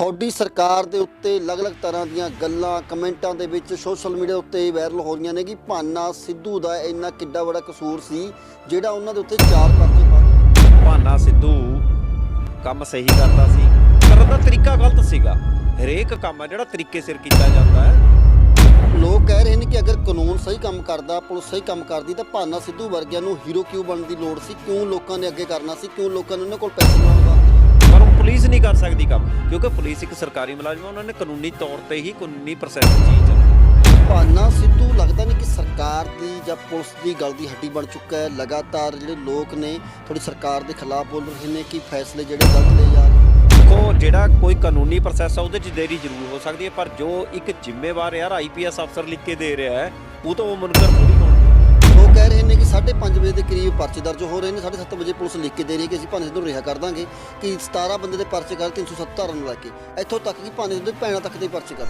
ਤੁਹਾਡੀ ਸਰਕਾਰ ਦੇ ਉੱਤੇ ਅਲੱਗ-ਅਲੱਗ ਤਰ੍ਹਾਂ ਦੀਆਂ ਗੱਲਾਂ ਕਮੈਂਟਾਂ ਦੇ ਵਿੱਚ ਸੋਸ਼ਲ ਮੀਡੀਆ ਉੱਤੇ ਵਾਇਰਲ ਹੋ ਰਹੀਆਂ ਨੇ ਕਿ ਭਾਨਾ ਸਿੱਧੂ ਦਾ ਇੰਨਾ ਕਿੱਡਾ ਵੱਡਾ ਕਸੂਰ ਸੀ ਜਿਹੜਾ ਉਹਨਾਂ ਦੇ ਉੱਤੇ ਚਾਰ ਪਰਚੇ ਪਾ ਦਿੱਤੇ। ਭਾਨਾ ਸਿੱਧੂ ਕੰਮ ਸਹੀ ਕਰਦਾ ਸੀ ਕਰਨ ਦਾ ਤਰੀਕਾ ਗਲਤ ਸੀਗਾ। ਹਰੇਕ ਕੰਮ ਆ ਜਿਹੜਾ ਤਰੀਕੇ ਸਿਰ ਕੀਤਾ ਜਾਂਦਾ ਹੈ। ਲੋਕ ਕਹਿ ਰਹੇ ਨੇ ਕਿ ਅਗਰ ਕਾਨੂੰਨ ਸਹੀ ਕੰਮ ਕਰਦਾ ਪੁਲਿਸ ਸਹੀ ਕੰਮ ਕਰਦੀ ਤਾਂ ਭਾਨਾ ਸਿੱਧੂ ਵਰਗਿਆਂ ਨੂੰ ਹੀਰੋ ਕਿਉਂ ਬਣਨ ਦੀ ਲੋੜ ਸੀ? ਕਿਉਂ ਲੋਕਾਂ ਨੇ ਅੱਗੇ ਕਰਨਾ ਸੀ? ਕਿਉਂ ਲੋਕਾਂ ਨੇ ਉਹਨਾਂ ਕੋਲ ਪੈਸੇ ਉਹ ਪੁਲਿਸ ਨਹੀਂ ਕਰ ਸਕਦੀ ਕੰਮ ਕਿਉਂਕਿ ਪੁਲਿਸ ਇੱਕ ਸਰਕਾਰੀ ਮੁਲਾਜ਼ਮ ਹੈ ਉਹਨਾਂ ਨੇ ਕਾਨੂੰਨੀ ਤੌਰ ਤੇ ਹੀ ਕਾਨੂੰਨੀ ਪ੍ਰੋਸੈਸ ਚੀਜ਼ ਹੈ। ਭਾਨਾ ਸਿੱਧੂ ਲੱਗਦਾ ਨਹੀਂ ਕਿ ਸਰਕਾਰ ਦੀ ਜਾਂ ਪੁਲਿਸ ਦੀ ਗੱਲ ਦੀ ਹੱਡੀ ਬਣ ਚੁੱਕਾ ਹੈ? ਲਗਾਤਾਰ ਜਿਹੜੇ ਲੋਕ ਨੇ ਥੋੜੀ ਸਰਕਾਰ ਦੇ ਖਿਲਾਫ ਬੋਲ ਰਹੇ ਨੇ ਕਿ ਫੈਸਲੇ ਜਿਹੜੇ ਗਲਤ ਲਏ ਜਾ ਰਹੇ ਦੇਖੋ ਜਿਹੜਾ ਕੋਈ ਕਾਨੂੰਨੀ ਪ੍ਰੋਸੈਸ ਆ ਉਹਦੇ 'ਚ ਦੇਰੀ ਜ਼ਰੂਰ ਹੋ ਸਕਦੀ ਹੈ ਪਰ ਜੋ ਇੱਕ ਜ਼ਿੰਮੇਵਾਰ ਯਾਰ ਆਈਪੀਐਸ ਅਫਸਰ ਲਿਖ ਕੇ ਦੇ ਰਿਹਾ ਹੈ ਉਹ ਤਾਂ ਉਹ ਮੁਨਕਰ ਥੋੜੀ ਉਹ ਕਹਿ ਰਹੇ ਨੇ ਕਿ 5:30 ਵਜੇ ਦੇ ਕਰੀਬ ਪਰਚੇ ਦਰਜ ਹੋ ਰਹੇ ਨੇ। 7:30 ਵਜੇ ਪੁਲਿਸ ਲਿਖ ਕੇ ਦੇ ਰਹੀ ਹੈ ਕਿ ਅਸੀਂ ਭਾਨੇ ਸਿੱਧੂ ਨੂੰ ਰਿਹਾ ਕਰ ਦਾਂਗੇ ਕਿ 17 ਬੰਦੇ ਦੇ ਪਰਚੇ ਕਰ 370 ਧਾਰਾ ਨੂੰ ਲੈ ਕੇ। ਇੱਥੋਂ ਤੱਕ ਕਿ ਭਾਨੇ ਸਿੱਧੂ ਭੈਣਾਂ ਤੱਕ ਦੇ ਪਰਚੇ ਕਰ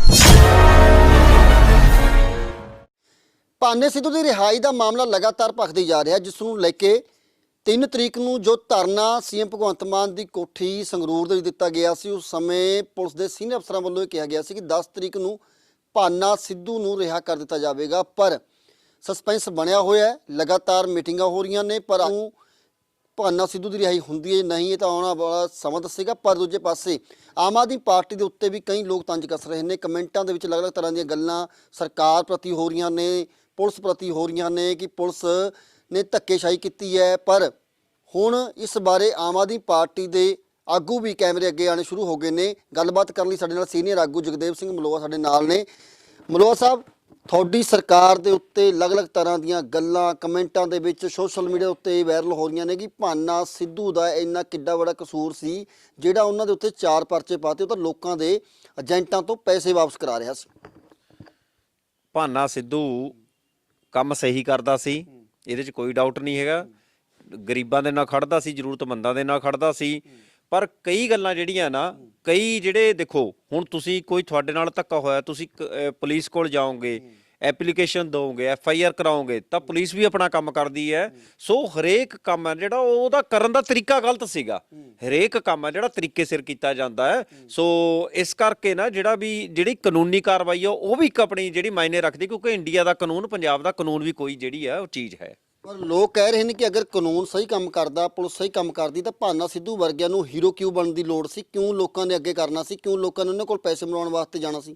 ਭਾਨੇ ਸਿੱਧੂ ਦੀ ਰਿਹਾਈ ਦਾ ਮਾਮਲਾ ਲਗਾਤਾਰ ਭਖਦੀ ਜਾ ਰਿਹਾ, ਜਿਸ ਨੂੰ ਲੈ ਕੇ 3 ਤਰੀਕ ਨੂੰ ਜੋ ਧਰਨਾ ਸੀਐਮ ਭਗਵੰਤ ਮਾਨ ਦੀ ਕੋਠੀ ਸੰਗਰੂਰ ਦੇ ਵਿੱਚ ਦਿੱਤਾ ਗਿਆ ਸੀ, ਉਸ ਸਮੇਂ ਪੁਲਿਸ ਦੇ ਸੀਨੀਅਰ ਅਫਸਰਾਂ ਵੱਲੋਂ ਇਹ ਕਿਹਾ ਗਿਆ ਸੀ ਕਿ 10 ਤਰੀਕ ਨੂੰ ਭਾਨਾ ਸਿੱਧੂ ਨੂੰ ਰਿਹਾ ਕਰ ਦਿੱਤਾ ਜਾਵੇਗਾ। ਪਰ ਸਸਪੈਂਸ ਬਣਿਆ ਹੋਇਆ ਹੈ। ਲਗਾਤਾਰ ਮੀਟਿੰਗਾਂ ਹੋ ਰਹੀਆਂ ਨੇ, ਪਰ ਉਹ ਭਾਨਾ ਸਿੱਧੂ ਦੀ ਰਿਹਾਈ ਹੁੰਦੀ ਹੈ ਨਹੀਂ, ਇਹ ਤਾਂ ਆਉਣਾ ਵਾਲਾ ਸਮਾਂ ਦੱਸੇਗਾ ਪਰ ਦੂਜੇ ਪਾਸੇ ਆਮ ਆਦਮੀ ਪਾਰਟੀ ਦੇ ਉੱਤੇ ਵੀ ਕਈ ਲੋਕ ਤੰਜ ਕੱਸ ਰਹੇ ਨੇ। ਕਮੈਂਟਾਂ ਦੇ ਵਿੱਚ ਅਲੱਗ-ਅਲੱਗ ਤਰ੍ਹਾਂ ਦੀਆਂ ਗੱਲਾਂ ਸਰਕਾਰ ਪ੍ਰਤੀ ਹੋ ਰਹੀਆਂ ਨੇ, ਪੁਲਿਸ ਪ੍ਰਤੀ ਹੋ ਰਹੀਆਂ ਨੇ ਕਿ ਪੁਲਿਸ ਨੇ ਧੱਕੇਸ਼ਾਹੀ ਕੀਤੀ ਹੈ। ਪਰ ਹੁਣ ਇਸ ਬਾਰੇ ਆਮ ਆਦਮੀ ਪਾਰਟੀ ਦੇ ਆਗੂ ਵੀ ਕੈਮਰੇ ਅੱਗੇ ਆਣੇ ਸ਼ੁਰੂ ਹੋ ਗਏ ਨੇ। ਗੱਲਬਾਤ ਕਰਨ ਲਈ ਸਾਡੇ ਨਾਲ ਸੀਨੀਅਰ ਆਗੂ ਜਗਦੇਵ ਸਿੰਘ ਮਲੋਆ ਸਾਡੇ ਨਾਲ ਨੇ। ਮਲੋਆ ਸਾਹਿਬ ਤੁਹਾਡੀ ਸਰਕਾਰ ਦੇ ਉੱਤੇ ਅਲੱਗ-ਅਲੱਗ ਤਰ੍ਹਾਂ ਦੀਆਂ ਗੱਲਾਂ, ਕਮੈਂਟਾਂ ਦੇ ਵਿੱਚ ਸੋਸ਼ਲ ਮੀਡੀਆ ਉੱਤੇ ਵਾਇਰਲ ਹੋ ਰਹੀਆਂ ਨੇ ਕਿ ਭਾਨਾ ਸਿੱਧੂ ਦਾ ਇੰਨਾ ਕਿੱਡਾ ਵੱਡਾ ਕਸੂਰ ਸੀ, ਜਿਹੜਾ ਉਹਨਾਂ ਦੇ ਉੱਤੇ ਚਾਰ ਪਰਚੇ ਪਾਤੇ ਉਹ ਤਾਂ ਲੋਕਾਂ ਦੇ ਏਜੰਟਾਂ ਤੋਂ ਪੈਸੇ ਵਾਪਸ ਕਰਾ ਰਿਹਾ ਸੀ। ਭਾਨਾ ਸਿੱਧੂ ਕੰਮ ਸਹੀ ਕਰਦਾ ਸੀ, ਇਹਦੇ 'ਚ ਕੋਈ ਡਾਊਟ ਨਹੀਂ ਹੈਗਾ। ਗਰੀਬਾਂ ਦੇ ਨਾਲ ਖੜਦਾ ਸੀ, ਜ਼ਰੂਰਤਮੰਦਾਂ ਦੇ ਨਾਲ ਖੜਦਾ ਸੀ, ਪਰ ਕਈ ਗੱਲਾਂ ਜਿਹੜੀਆਂ ਨਾ ਕਈ ਜਿਹੜੇ ਦੇਖੋ ਹੁਣ ਤੁਸੀਂ ਕੋਈ ਤੁਹਾਡੇ ਨਾਲ ਧੱਕਾ ਹੋਇਆ ਤੁਸੀਂ ਕ- ਅਹ ਪੁਲਿਸ ਕੋਲ ਜਾਓਗੇ ਐਪਲੀਕੇਸ਼ਨ ਦੋਗੇ ਐਫ ਆਈ ਆਰ ਕਰਾਓਗੇ ਤਾਂ ਪੁਲਿਸ ਵੀ ਆਪਣਾ ਕੰਮ ਕਰਦੀ ਹੈ। ਸੋ ਹਰੇਕ ਕੰਮ ਹੈ ਜਿਹੜਾ ਉਹਦਾ ਕਰਨ ਦਾ ਤਰੀਕਾ ਗਲਤ ਸੀਗਾ। ਹਰੇਕ ਕੰਮ ਹੈ ਜਿਹੜਾ ਤਰੀਕੇ ਸਿਰ ਕੀਤਾ ਜਾਂਦਾ ਹੈ। ਸੋ ਇਸ ਕਰਕੇ ਨਾ ਜਿਹੜਾ ਵੀ ਜਿਹੜੀ ਕਾਨੂੰਨੀ ਕਾਰਵਾਈ ਆ ਉਹ ਵੀ ਇੱਕ ਆਪਣੀ ਜਿਹੜੀ ਮਾਇਨੇ ਰੱਖਦੀ ਕਿਉਂਕਿ ਇੰਡੀਆ ਦਾ ਕਾਨੂੰਨ ਪੰਜਾਬ ਦਾ ਕਾਨੂੰਨ ਵੀ ਕੋਈ ਜਿਹੜੀ ਹੈ ਉਹ ਚੀਜ਼ ਹੈ। ਪਰ ਲੋਕ ਕਹਿ ਰਹੇ ਨੇ ਕਿ ਅਗਰ ਕਾਨੂੰਨ ਸਹੀ ਕੰਮ ਕਰਦਾ ਪੁਲਿਸ ਸਹੀ ਕੰਮ ਕਰਦੀ ਤਾਂ ਭਾਨਾ ਸਿੱਧੂ ਵਰਗਿਆਂ ਨੂੰ ਹੀਰੋ ਕਿਉਂ ਬਣਨ ਦੀ ਲੋੜ ਸੀ? ਕਿਉਂ ਲੋਕਾਂ ਨੇ ਅੱਗੇ ਕਰਨਾ ਸੀ? ਕਿਉਂ ਲੋਕਾਂ ਨੇ ਉਹਨਾਂ ਕੋਲ ਪੈਸੇ ਬਣਾਉਣ ਵਾਸਤੇ ਜਾਣਾ ਸੀ?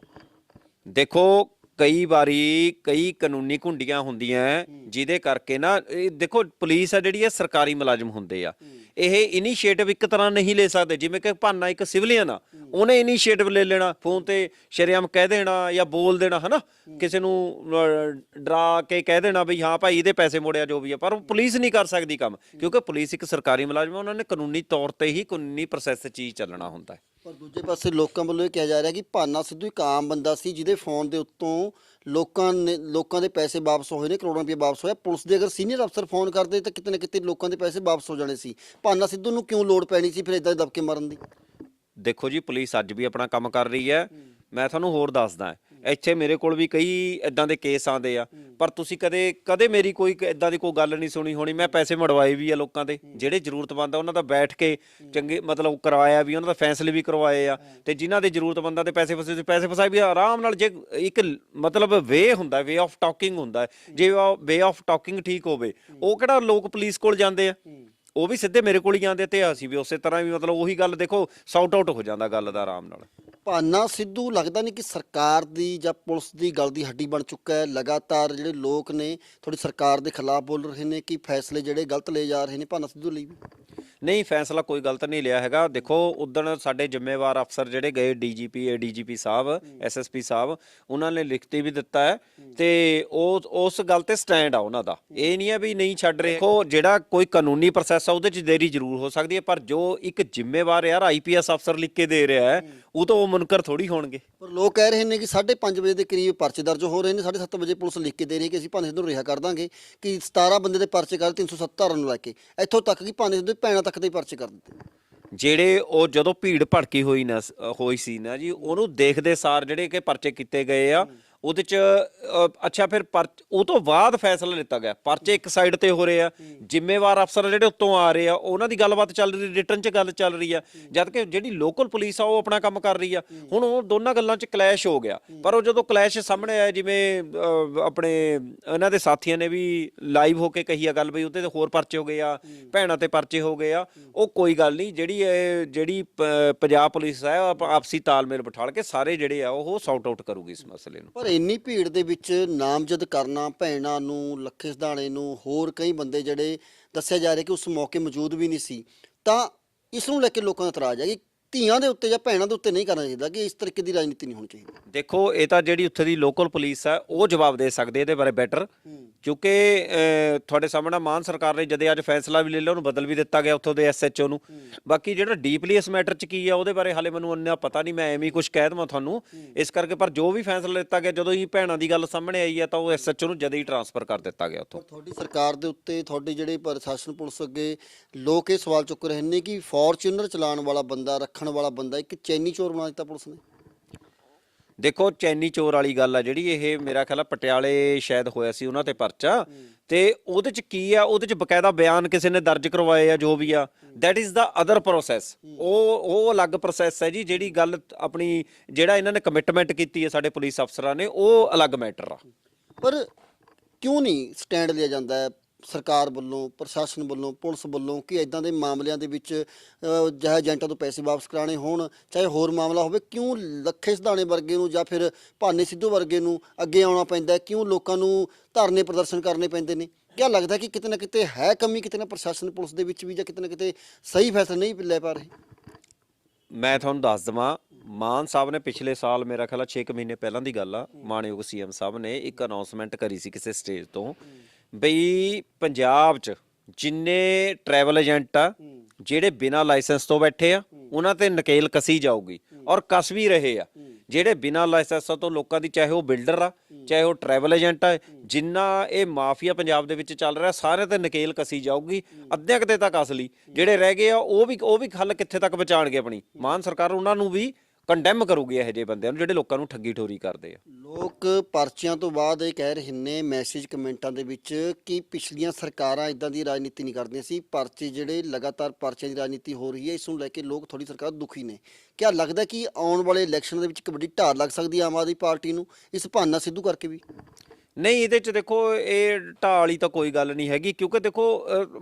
ਦੇਖੋ ਕਈ ਵਾਰੀ ਕਈ ਕਾਨੂੰਨੀ ਘੁੰਡੀਆਂ ਹੁੰਦੀਆਂ ਜਿਹਦੇ ਕਰਕੇ ਨਾ ਇਹ ਦੇਖੋ ਪੁਲਿਸ ਆ ਜਿਹੜੀ ਹੈ ਸਰਕਾਰੀ ਮੁਲਾਜ਼ਮ ਹੁੰਦੇ ਆ। ਇਹ ਇਨੀਸ਼ੀਏਟਿਵ ਇੱਕ ਤਰ੍ਹਾਂ ਨਹੀਂ ਲੈ ਸਕਦੇ, ਜਿਵੇਂ ਕਿ ਭਾਨਾ ਇੱਕ ਸਿਵਲੀਅਨ ਆ, ਉਹਨੇ ਇਨੀਸ਼ੀਏਟਿਵ ਲੈ ਲੈਣਾ, ਫੋਨ ਤੇ ਸ਼ਰੇਆਮ ਕਹਿ ਦੇਣਾ ਜਾਂ ਬੋਲ ਦੇਣਾ, ਹਨਾ? ਕਿਸੇ ਨੂੰ ਡਰਾ ਕੇ ਕਹਿ ਦੇਣਾ ਵੀ ਹਾਂ ਭਾਈ ਇਹਦੇ ਪੈਸੇ ਮੋੜਿਆ, ਜੋ ਵੀ ਆ, ਪਰ ਪੁਲਿਸ ਨਹੀਂ ਕਰ ਸਕਦੀ ਕੰਮ, ਕਿਉਂਕਿ ਪੁਲਿਸ ਇੱਕ ਸਰਕਾਰੀ ਮੁਲਾਜ਼ਮ ਉਹਨਾਂ ਨੇ ਕਾਨੂੰਨੀ ਤੌਰ ਤੇ ਹੀ ਕਾਨੂੰਨੀ ਪ੍ਰੋਸੈਸ 'ਚ ਹੀ ਚੱਲਣਾ ਹੁੰਦਾ ਹੈ। ਪਰ ਦੂਜੇ ਪਾਸੇ ਲੋਕਾਂ ਵੱਲੋਂ ਇਹ ਕਿਹਾ ਜਾ ਰਿਹਾ ਕਿ ਭਾਨਾ ਸਿੱਧੂ ਇੱਕ ਆਮ ਬੰਦਾ ਸੀ, ਜਿਹਦੇ ਫੋਨ ਦੇ ਉੱਤੋਂ ਲੋਕਾਂ ਨੇ ਲੋਕਾਂ ਦੇ ਪੈਸੇ ਵਾਪਸ ਹੋਏ ਨੇ ਕਰੋੜਾਂ ਰੁਪਏ ਵਾਪਸ ਹੋਇਆ ਪੁਲਿਸ ਦੇ ਅਗਰ ਸੀਨੀਅਰ ਅਫਸਰ ਫੋਨ ਕਰਦੇ ਤਾਂ ਕਿਤੇ ਨਾ ਕਿਤੇ ਲੋਕਾਂ ਦੇ ਪੈਸੇ ਵਾਪਸ ਹੋ ਜਾਣੇ ਸੀ। ਭਾਨਾ ਸਿੱਧੂ ਨੂੰ ਕਿਉਂ ਲੋੜ ਪੈਣੀ ਸੀ ਫਿਰ ਇਦਾਂ ਦਬਕੇ ਮਾਰਨ ਦੀ? ਦੇਖੋ ਜੀ ਪੁਲਿਸ ਅੱਜ ਵੀ ਆਪਣਾ ਕੰਮ ਕਰ ਰਹੀ ਹੈ। ਮੈਂ ਤੁਹਾਨੂੰ ਹੋਰ ਦੱਸਦਾ। ਇੱਥੇ ਮੇਰੇ ਕੋਲ ਵੀ ਕਈ ਇਦਾਂ ਦੇ ਕੇਸ ਆਉਂਦੇ ਆ। ਪਰ ਤੁਸੀਂ ਕਦੇ ਕਦੇ ਮੇਰੀ ਕੋਈ ਇਦਾਂ ਦੀ ਕੋਈ ਗੱਲ ਨਹੀਂ ਸੁਣੀ ਹੋਣੀ। ਮੈਂ ਪੈਸੇ ਮੜਵਾਏ ਵੀ ਆ ਲੋਕਾਂ ਦੇ। ਜਿਹੜੇ ਜ਼ਰੂਰਤਮੰਦ ਆ ਉਹਨਾਂ ਦਾ ਬੈਠ ਕੇ ਚੰਗੇ ਮਤਲਬ ਕਰਵਾਇਆ ਵੀ ਉਹਨਾਂ ਦਾ ਫੈਸਲੇ ਵੀ ਕਰਵਾਏ ਆ। ਤੇ ਜਿਨ੍ਹਾਂ ਦੇ ਜ਼ਰੂਰਤਮੰਦਾਂ ਦੇ ਪੈਸੇ ਫਸੇ ਪੈਸੇ ਫਸਾਏ ਵੀ ਆਰਾਮ ਨਾਲ ਜੇ ਇੱਕ ਮਤਲਬ ਵੇ ਹੁੰਦਾ ਵੇ ਆਫ ਟਾਕਿੰਗ ਹੁੰਦਾ। ਜੇ ਵੇ ਆਫ ਟਾਕਿੰਗ ਠੀਕ ਹੋਵੇ ਉਹ ਕਿਹੜਾ ਲੋਕ ਪੁਲਿਸ ਕੋਲ ਜਾਂਦੇ ਆ? ਉਹ ਵੀ ਸਿੱਧੇ ਮੇਰੇ ਕੋਲ ਹੀ ਆਉਂਦੇ ਤੇ ਅਸੀਂ ਵੀ ਉਸੇ ਤਰ੍ਹਾਂ ਵੀ ਮਤਲਬ ਉਹੀ ਗੱਲ ਦੇਖੋ ਸੌਟ ਆਊਟ ਹੋ ਜਾਂਦਾ ਗੱਲ ਦਾ ਆਰਾਮ ਨਾਲ। ਭਾਨਾ ਸਿੱਧੂ, ਲੱਗਦਾ ਨਹੀਂ ਕਿ ਸਰਕਾਰ ਦੀ ਜਾਂ ਪੁਲਿਸ ਦੀ ਗੱਲ ਦੀ ਹੱਡੀ ਬਣ ਚੁੱਕਾ ਹੈ? ਲਗਾਤਾਰ ਜਿਹੜੇ ਲੋਕ ਨੇ ਥੋੜੀ ਸਰਕਾਰ ਦੇ ਖਿਲਾਫ ਬੋਲ ਰਹੇ ਨੇ ਕਿ ਫੈਸਲੇ ਜਿਹੜੇ ਗਲਤ ਲਏ ਜਾ ਰਹੇ ਨੇ ਭਾਨਾ ਸਿੱਧੂ ਲਈ ਵੀ? ਨਹੀਂ, ਫੈਸਲਾ ਕੋਈ ਗਲਤ ਨਹੀਂ ਲਿਆ ਹੈਗਾ। ਦੇਖੋ ਉਦੋਂ ਸਾਡੇ ਜ਼ਿੰਮੇਵਾਰ ਅਫਸਰ ਜਿਹੜੇ ਗਏ ਡੀਜੀਪੀ, ਏਡੀਜੀਪੀ ਸਾਹਿਬ, ਐਸਐਸਪੀ ਸਾਹਿਬ, ਉਹਨਾਂ ਨੇ ਲਿਖਤੀ ਵੀ ਦਿੱਤਾ ਹੈ ਤੇ ਉਹ, ਉਸ ਗੱਲ ਤੇ ਸਟੈਂਡ ਆ ਉਹਨਾਂ ਦਾ। ਇਹ ਨਹੀਂ ਹੈ ਵੀ ਨਹੀਂ ਛੱਡ ਰਹੇ। ਦੇਖੋ, ਜਿਹੜਾ ਕੋਈ ਕਾਨੂੰਨੀ ਪ੍ਰੋਸੈਸ ਆ, ਉਹਦੇ 'ਚ ਦੇਰੀ ਜ਼ਰੂਰ ਹੋ ਸਕਦੀ ਹੈ, ਪਰ ਜੋ ਇੱਕ ਜ਼ਿੰਮੇਵਾਰ ਯਾਰ ਆਈਪੀਐਸ ਅਫਸਰ ਲਿਖ ਕੇ ਦੇ ਰਿਹਾ ਹੈ ਉਹ ਤਾਂ ਉਹ ਮੁਨਕਰ ਥੋੜੀ ਹੋਣਗੇ। ਪਰ ਲੋਕ ਕਹਿ ਰਹੇ ਨੇ ਕਿ 5:30 ਵਜੇ ਦੇ ਕਰੀਬ ਪਰਚੇ ਦਰਜ ਹੋ ਰਹੇ ਨੇ 7:30 ਵਜੇ ਪੁਲਿਸ ਲਿਖ ਕੇ ਦੇ ਰਹੀ ਹੈ ਕਿ ਅਸੀਂ ਸਿੱਧੂ ਨੂੰ ਰਿਹਾ ਕਰ ਦਾਂਗੇ ਕਿ 17 ਬੰਦੇ ਦੇ ਪਰਚੇ ਕਰ 370 ਧਾਰਾ ਨੂੰ ਲੈ ਕੇ। ਇੱਥੋਂ ਤੱਕ ਕਿ ਭਾਨੇ ਸਿੱਧੂ ਭੈਣਾਂ ਤੱਕ ਦੇ ਪਰਚੇ ਕਰ ਦਿੱਤੇ। ਜਿਹੜੇ ਉਹ ਜਦੋਂ ਭੀੜ ਭੜਕੀ ਹੋਈ ਨਾ ਹੋਈ ਸੀ ਨਾ ਜੀ ਉਹਨੂੰ ਦੇਖਦੇ ਸਾਰ ਜਿਹੜੇ ਕਿ ਪਰਚੇ ਕੀਤੇ ਗਏ ਆ ਉਹਦੇ ਚ ਅ, ਅੱਛਾ ਫਿਰ ਪਰ ਉਹ ਤੋਂ ਬਾਅਦ ਫੈਸਲਾ ਲਿੱਤਾ ਗਿਆ। ਪਰਚੇ ਇੱਕ ਸਾਈਡ ਤੇ ਹੋ ਰਹੇ ਆ। ਜ਼ਿੰਮੇਵਾਰ ਅਫਸਰ ਜਿਹੜੇ ਉੱਤੋਂ ਆ ਰਹੇ ਆ ਉਹਨਾਂ ਦੀ ਗੱਲਬਾਤ ਚੱਲ ਰਹੀ ਰਿਟਰਨ 'ਚ ਗੱਲ ਚੱਲ ਰਹੀ ਆ। ਜਦ ਕਿ ਜਿਹੜੀ ਲੋਕਲ ਪੁਲਿਸ ਆ ਉਹ ਆਪਣਾ ਕੰਮ ਕਰ ਰਹੀ ਆ। ਹੁਣ ਉਹ ਦੋਨਾਂ ਗੱਲਾਂ 'ਚ ਕਲੈਸ਼ ਹੋ ਗਿਆ। ਪਰ ਉਹ ਜਦੋਂ ਕਲੈਸ਼ ਸਾਹਮਣੇ ਆਇਆ ਜਿਵੇਂ ਅ, ਆਪਣੇ ਇਹਨਾਂ ਦੇ ਸਾਥੀਆਂ ਨੇ ਵੀ ਲਾਈਵ ਹੋ ਕੇ ਕਹੀ ਆ ਗੱਲ ਬਈ ਉਹਦੇ ਤੇ ਹੋਰ ਪਰਚੇ ਹੋ ਗਏ ਆ ਭੈਣਾਂ ਤੇ ਪਰਚੇ ਹੋ ਗਏ ਆ। ਉਹ ਕੋਈ ਗੱਲ ਨਹੀਂ ਜਿਹੜੀ ਇਹ ਜਿਹੜੀ ਪ- ਪੰਜਾਬ ਪੁਲਿਸ ਉਹ ਆਪ- ਆਪਸੀ ਤਾਲਮੇਲ ਬਿਠਾਲ ਕੇ ਸਾਰੇ ਜਿਹੜੇ ਆ ਉਹ ਸੌਟ ਆਊਟ ਕਰੂਗੀ ਇਸ ਮਸਲੇ ਨੂੰ। ਪਰ ਇੰਨੀ ਭੀੜ ਦੇ ਵਿੱਚ ਨਾਮਜ਼ਦ ਕਰਨਾ, ਭੈਣਾਂ ਨੂੰ, ਲੱਖੇ ਸਧਾਣੇ ਨੂੰ, ਹੋਰ ਕਈ ਬੰਦੇ ਜਿਹੜੇ ਦੱਸਿਆ ਜਾ ਰਿਹਾ ਕਿ ਉਸ ਮੌਕੇ ਮੌਜੂਦ ਵੀ ਨਹੀਂ ਸੀ, ਤਾਂ ਇਸ ਨੂੰ ਲੈ ਕੇ ਲੋਕਾਂ ਦਾ ਇਤਰਾਜ਼ ਹੈ ਕਿ ਧੀਆਂ ਦੇ ਉੱਤੇ ਜਾਂ ਭੈਣਾਂ ਦੇ ਉੱਤੇ ਨਹੀਂ ਕਰਨਾ ਚਾਹੀਦਾ ਕਿ ਇਸ ਤਰੀਕੇ ਦੀ ਰਾਜਨੀਤੀ ਨਹੀਂ ਹੋਣੀ ਚਾਹੀਦੀ। ਦੇਖੋ ਇਹ ਤਾਂ ਜਿਹੜੀ ਉੱਥੇ ਦੀ ਲੋਕਲ ਪੁਲਿਸ ਹੈ ਉਹ ਜਵਾਬ ਦੇ ਸਕਦੇ ਇਹਦੇ ਬਾਰੇ ਬੈਟਰ ਕਿਉਂਕਿ ਅਹ, ਤੁਹਾਡੇ ਸਾਹਮਣੇ ਮਾਨ ਸਰਕਾਰ ਨੇ ਜਦੇ ਅੱਜ ਫੈਸਲਾ ਵੀ ਲੈ ਲਿਆ ਉਹਨੂੰ ਬਦਲ ਵੀ ਦਿੱਤਾ ਗਿਆ ਉੱਥੋਂ ਦੇ ਐਸਐਚਓ ਨੂੰ। ਬਾਕੀ ਜਿਹੜਾ ਡੀਪਲੀ ਇਸ ਮੈਟਰ 'ਚ ਕੀ ਆ ਉਹਦੇ ਬਾਰੇ ਹਾਲੇ ਮੈਨੂੰ ਇੰਨਾ ਪਤਾ ਨਹੀਂ ਮੈਂ ਐਵੇਂ ਹੀ ਕੁਝ ਕਹਿ ਦਵਾਂ ਤੁਹਾਨੂੰ। ਇਸ ਕਰਕੇ ਪਰ ਜੋ ਵੀ ਫੈਸਲਾ ਲਿੱਤਾ ਗਿਆ ਜਦੋਂ ਹੀ ਭੈਣਾਂ ਦੀ ਗੱਲ ਸਾਹਮਣੇ ਆਈ ਹੈ ਤਾਂ ਉਹ ਐਸਐਚਓ ਨੂੰ ਜਦੇ ਹੀ ਟਰਾਂਸਫਰ ਕਰ ਦਿੱਤਾ ਗਿਆ ਉੱਥੋਂ। ਤੁਹਾਡੀ ਸਰਕਾਰ ਦੇ ਉੱਤੇ ਤੁਹਾਡੇ ਜਿਹੜੇ ਪ੍ਰਸ਼ਾਸਨ ਪੁਲਿਸ ਅੱਗੇ ਲੋਕ ਇਹ ਸਵਾਲ ਚੁੱਕ ਰਹੇ ਨੇ ਕਿ ਫੋਰਚੂਨਰ ਚਲਾਉਣ ਵਾਲਾ ਬੰਦਾ ਰੱਖਣ ਵਾਲਾ ਬੰਦਾ ਇੱਕ ਚੈਨੀ ਚੋਰ ਬਣਾ ਦਿੱਤਾ ਪੁਲਿਸ ਨੇ। ਦੇਖੋ ਚੈਨੀ ਚੋਰ ਵਾਲੀ ਗੱਲ ਆ ਜਿਹੜੀ ਇਹ ਮੇਰਾ ਖਿਆਲ ਆ ਪਟਿਆਲੇ ਸ਼ਾਇਦ ਹੋਇਆ ਸੀ ਉਹਨਾਂ ਤੇ ਪਰਚਾ। ਤੇ ਉਹਦੇ ਚ ਕੀ ਆ ਉਹਦੇ ਚ ਬਕਾਇਦਾ ਬਿਆਨ ਕਿਸੇ ਨੇ ਦਰਜ ਕਰਵਾਏ ਆ ਜੋ ਵੀ ਆ। That is the other process ਉਹ ਉਹ ਅਲੱਗ ਪ੍ਰੋਸੈਸ ਹੈ ਜੀ ਜਿਹੜੀ ਗੱਲ ਆਪਣੀ ਜਿਹੜਾ ਇਹਨਾਂ ਨੇ ਕਮਿਟਮੈਂਟ ਕੀਤੀ ਹੈ ਸਾਡੇ ਪੁਲਿਸ ਅਫਸਰਾਂ ਨੇ ਉਹ ਅਲੱਗ ਮੈਟਰ ਆ। ਪਰ ਕਿਉਂ ਨਹੀਂ ਸਟੈਂਡ ਲਿਆ ਜਾਂਦਾ ਹੈ? ਸਰਕਾਰ ਵੱਲੋਂ ਪ੍ਰਸ਼ਾਸਨ ਵੱਲੋਂ ਪੁਲਿਸ ਵੱਲੋਂ ਕਿ ਇਦਾਂ ਦੇ ਮਾਮਲਿਆਂ ਦੇ ਵਿੱਚ ਅਹ, ਚਾਹੇ ਏਜੰਟਾਂ ਤੋਂ ਪੈਸੇ ਵਾਪਸ ਕਰਾਣੇ ਹੋਣ ਚਾਹੇ ਹੋਰ ਮਾਮਲਾ ਹੋਵੇ ਕਿਉਂ ਲੱਖੇ ਸਿਧਾਣੇ ਵਰਗੇ ਨੂੰ ਜਾਂ ਫਿਰ ਭਾਨੇ ਸਿੱਧੂ ਵਰਗੇ ਨੂੰ ਅੱਗੇ ਆਉਣਾ ਪੈਂਦਾ ਕਿਉਂ ਲੋਕਾਂ ਨੂੰ ਧਰਨੇ ਪ੍ਰਦਰਸ਼ਨ ਕਰਨੇ ਪੈਂਦੇ ਨੇ? ਕਿਆ ਲੱਗਦਾ ਕਿ ਕਿਤੇ ਨਾ ਕਿਤੇ ਹੈ ਕਮੀ ਕਿਤੇ ਨਾ ਪ੍ਰਸ਼ਾਸਨ ਪੁਲਿਸ ਦੇ ਵਿੱਚ ਵੀ ਜਾਂ ਕਿਤੇ ਨਾ ਕਿਤੇ ਸਹੀ ਫੈਸਲਾ ਨਹੀਂ ਲੈ ਪਾ ਰਹੇ? ਮੈਂ ਤੁਹਾਨੂੰ ਦੱਸ ਦਵਾਂ ਮਾਨ ਸਾਹਿਬ ਨੇ ਪਿਛਲੇ ਸਾਲ ਮੇਰਾ ਖਿਆਲ 6 ਮਹੀਨੇ ਪਹਿਲਾਂ ਦੀ ਗੱਲ ਆ ਮਾਨਯੋਗ ਸੀਐਮ ਸਾਹਿਬ ਨੇ ਇੱਕ ਅਨਾਉਂਸਮੈਂਟ ਕਰੀ ਸੀ ਕਿਸੇ ਸਟੇਜ ਤੋਂ ਬਈ ਪੰਜਾਬ 'ਚ ਜਿੰਨੇ ਟਰੈਵਲ ਏਜੰਟ ਆ, ਜਿਹੜੇ ਬਿਨਾਂ ਲਾਇਸੈਂਸ ਤੋਂ ਬੈਠੇ ਆ, ਉਹਨਾਂ ਤੇ ਨਕੇਲ ਕਸੀ ਜਾਊਗੀ ਔਰ ਕਸ ਵੀ ਰਹੇ ਆ। ਜਿਹੜੇ ਬਿਨਾਂ ਲਾਇਸੈਂਸ ਤੋਂ ਲੋਕਾਂ ਦੀ ਚਾਹੇ ਉਹ ਬਿਲਡਰ ਆ, ਚਾਹੇ ਉਹ ਟਰੈਵਲ ਏਜੰਟ ਆ, ਜਿੰਨਾ ਇਹ ਮਾਫੀਆ ਪੰਜਾਬ ਦੇ ਵਿੱਚ ਚੱਲ ਰਿਹਾ ਸਾਰੇ ਤੇ ਨਕੇਲ ਕਸੀ ਜਾਊਗੀ, ਅੱਧਿਆਂ ਕਿਤੇ ਤੱਕ ਅਸਲੀ ਜਿਹੜੇ ਰਹਿ ਗਏ ਆ, ਉਹ ਵੀ ਉਹ ਵੀ ਖੱਲ ਕਿੱਥੇ ਤੱਕ ਬਚਾਣਗੇ ਆਪਣੀ? ਮਾਨ ਸਰਕਾਰ ਉਹਨਾਂ ਨੂੰ ਵੀ ਕੰਡੈਮ ਕਰੂਗੀ ਇਹੋ ਜਿਹੇ ਬੰਦਿਆਂ ਨੂੰ ਜਿਹੜੇ ਲੋਕਾਂ ਨੂੰ ਠੱਗੀ ਠੋਰੀ ਕਰਦੇ ਆ। ਲੋਕ ਪਰਚੀਆਂ ਤੋਂ ਬਾਅਦ ਇਹ ਕਹਿ ਰਹੇ ਨੇ ਮੈਸੇਜ ਕਮੈਂਟਾਂ ਦੇ ਵਿੱਚ ਕਿ ਪਿਛਲੀਆਂ ਸਰਕਾਰਾਂ ਇਦਾਂ ਦੀ ਰਾਜਨੀਤੀ ਨਹੀਂ ਕਰਦੀਆਂ ਸੀ। ਪਰਚੇ ਜਿਹੜੇ ਲਗਾਤਾਰ ਪਰਚਿਆਂ ਦੀ ਰਾਜਨੀਤੀ ਹੋ ਰਹੀ ਹੈ ਇਸ ਨੂੰ ਲੈ ਕੇ ਲੋਕ ਥੋੜੀ ਸਰਕਾਰ ਦੁਖੀ ਨੇ। ਕਿਆ ਲੱਗਦਾ ਕਿ ਆਉਣ ਵਾਲੇ ਇਲੈਕਸ਼ਨ ਦੇ ਵਿੱਚ ਇੱਕ ਵੱਡੀ ਢਾਲ ਲੱਗ ਸਕਦੀ ਹੈ ਆਮ ਆਦਮੀ ਪਾਰਟੀ ਨੂੰ? ਇਸ ਬਹਾਨਾ ਸਿੱਧੂ ਕਰਕੇ ਵੀ। ਨਹੀਂ ਇਹਦੇ ਚ ਦੇਖੋ ਇਹ ਢਾਲੀ ਤਾਂ ਕੋਈ ਗੱਲ ਨਹੀਂ ਹੈਗੀ ਕਿਉਂਕਿ ਦੇਖੋ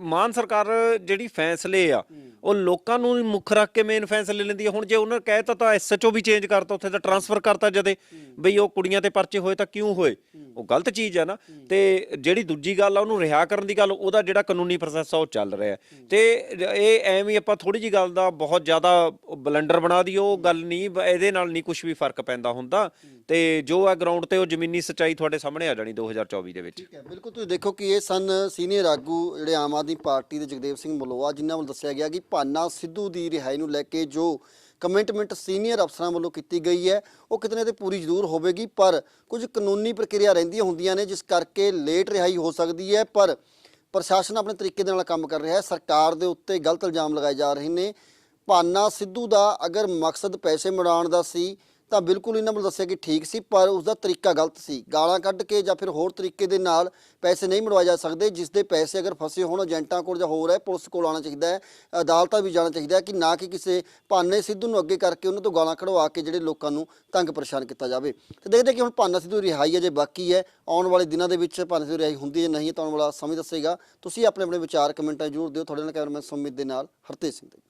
ਮਾਨ ਸਰਕਾਰ ਜਿਹੜੀ ਫੈਸਲੇ ਆ ਉਹ ਲੋਕਾਂ ਨੂੰ ਮੁੱਖ ਰੱਖ ਕੇ ਮੇਨ ਫੈਸਲੇ ਲੈਂਦੀ ਹੈ। ਹੁਣ ਜੇ ਉਹਨਾਂ ਨੇ ਕਹਿਤਾ ਤਾਂ ਐਸਐਚਓ ਵੀ ਚੇਂਜ ਕਰਤਾ, ਉੱਥੇ ਤਾਂ ਟਰਾਂਸਫਰ ਕਰਤਾ ਜਦੇ, ਬਈ ਉਹ ਕੁੜੀਆਂ ਤੇ ਪਰਚੇ ਹੋਏ ਤਾਂ ਕਿਉਂ ਹੋਏ? ਉਹ ਗਲਤ ਚੀਜ਼ ਆ ਨਾ। ਤੇ ਜਿਹੜੀ ਦੂਜੀ ਗੱਲ ਆ, ਉਹਨੂੰ ਰਿਹਾ ਕਰਨ ਦੀ ਗੱਲ, ਉਹਦਾ ਜਿਹੜਾ ਕਾਨੂੰਨੀ ਪ੍ਰੋਸੈਸ ਆ, ਉਹ ਚੱਲ ਰਿਹਾ ਤੇ ਇਹ ਐਵੇਂ ਹੀ ਆਪਾਂ ਥੋੜੀ ਜੀ ਗੱਲ ਦਾ ਬਹੁਤ ਜ਼ਿਆਦਾ ਬਲੰਡਰ ਬਣਾ ਦਿਓ ਉਹ ਗੱਲ ਨਹੀਂ ਇਹਦੇ ਨਾਲ ਨਹੀਂ ਕੁਝ ਵੀ ਫ਼ਰਕ ਪੈਂਦਾ ਹੁੰਦਾ। ਤੇ ਜੋ ਆ ਗਰਾਊਂਡ ਤੇ ਉਹ ਜ਼ਮੀਨੀ ਸੱਚਾਈ ਤੁਹਾਡੇ ਸਾਹਮਣੇ ਆ ਜਾਣੀ 2024 ਦੇ ਵਿੱਚ। ਠੀਕ ਹੈ, ਬਿਲਕੁਲ। ਤੁਸੀਂ ਦੇਖੋ ਕਿ ਇਹ ਸਨ ਸੀਨੀਅਰ ਆਗੂ ਜਿਹੜੇ ਆਮ ਆਦਮੀ ਪਾਰਟੀ ਦੇ ਜਗਦੇਵ ਸਿੰਘ ਮਲੋਆ, ਜਿਨ੍ਹਾਂ ਵੱਲੋਂ ਦੱਸਿਆ ਗਿਆ ਕਿ ਭਾਨਾ ਸਿੱਧੂ ਦੀ ਰਿਹਾਈ ਨੂੰ ਲੈ ਕੇ ਜੋ ਕਮਿਟਮੈਂਟ ਸੀਨੀਅਰ ਅਫਸਰਾਂ ਵੱਲੋਂ ਕੀਤੀ ਗਈ ਹੈ, ਉਹ ਕਿਤੇ ਨਾ ਕਿਤੇ ਪੂਰੀ ਜ਼ਰੂਰ ਹੋਵੇਗੀ, ਪਰ ਕੁਝ ਕਾਨੂੰਨੀ ਪ੍ਰਕਿਰਿਆ ਰਹਿੰਦੀਆਂ ਹੁੰਦੀਆਂ ਨੇ, ਜਿਸ ਕਰਕੇ ਲੇਟ ਰਿਹਾਈ ਹੋ ਸਕਦੀ ਹੈ, ਪਰ ਪ੍ਰਸ਼ਾਸਨ ਆਪਣੇ ਤਰੀਕੇ ਦੇ ਨਾਲ ਕੰਮ ਕਰ ਰਿਹਾ ਹੈ। ਸਰਕਾਰ ਦੇ ਉੱਤੇ ਗਲਤ ਇਲਜ਼ਾਮ ਲਗਾਏ ਜਾ ਰਹੇ ਨੇ। ਭਾਨਾ ਸਿੱਧੂ ਦਾ ਅਗਰ ਮਕਸਦ ਪੈਸੇ ਮੁੜਾਉਣ ਦਾ ਸੀ ਤਾਂ ਬਿਲਕੁਲ ਇਹਨਾਂ ਵੱਲ ਦੱਸਿਆ ਕਿ ਠੀਕ ਸੀ, ਪਰ ਉਸ ਦਾ ਤਰੀਕਾ ਗਲਤ ਸੀ। ਗਾਲਾਂ ਕੱਢ ਕੇ ਜਾਂ ਫਿਰ ਹੋਰ ਤਰੀਕੇ ਦੇ ਨਾਲ ਪੈਸੇ ਨਹੀਂ ਮੜਵਾਏ ਜਾ ਸਕਦੇ, ਜਿਸ ਦੇ ਪੈਸੇ ਅਗਰ ਫਸੇ ਹੋਣ, ਏਜੰਟਾਂ ਕੋਲ ਜਾਂ ਹੋਰ ਹੈ, ਪੁਲਿਸ ਕੋਲ ਆਉਣਾ ਚਾਹੀਦਾ ਹੈ, ਅਦਾਲਤਾਂ ਵੀ ਜਾਣਾ ਚਾਹੀਦਾ ਹੈ ਕਿ ਨਾ ਕਿ ਕਿਸੇ ਭਾਨੇ ਸਿੱਧੂ ਨੂੰ ਅੱਗੇ ਕਰਕੇ ਉਹਨਾਂ ਤੋਂ ਗਾਲਾਂ ਕਢਵਾ ਕੇ ਜਿਹੜੇ ਲੋਕਾਂ ਨੂੰ ਤੰਗ ਪਰੇਸ਼ਾਨ ਕੀਤਾ ਜਾਵੇ। ਤੇ ਦੇਖਦੇ ਕਿ ਹੁਣ ਭਾਨਾ ਸਿੱਧੂ ਦੀ ਰਿਹਾਈ ਅਜੇ ਬਾਕੀ ਹੈ। ਆਉਣ ਵਾਲੇ ਦਿਨਾਂ ਦੇ ਵਿੱਚ ਭਾਨਾ ਸਿੱਧੂ ਰਿਹਾਈ ਹੁੰਦੀ ਹੈ ਨਹੀਂ ਤਾਂ ਆਉਣ ਵਾਲਾ ਸਮੇਂ ਦੱਸੇਗਾ। ਤੁਸੀਂ ਆਪਣੇ ਆਪਣੇ ਵਿਚਾਰ ਕਮੈਂਟਾਂ ਜ਼ਰੂਰ ਦਿਓ। ਤੁਹਾਡੇ ਨਾਲ ਕੈਮਰਾਮੈਨ ਸੁਮਿਤ ਦੇ ਨਾਲ ਹਰਤੇਜ ਸਿੰਘ ਦੇ।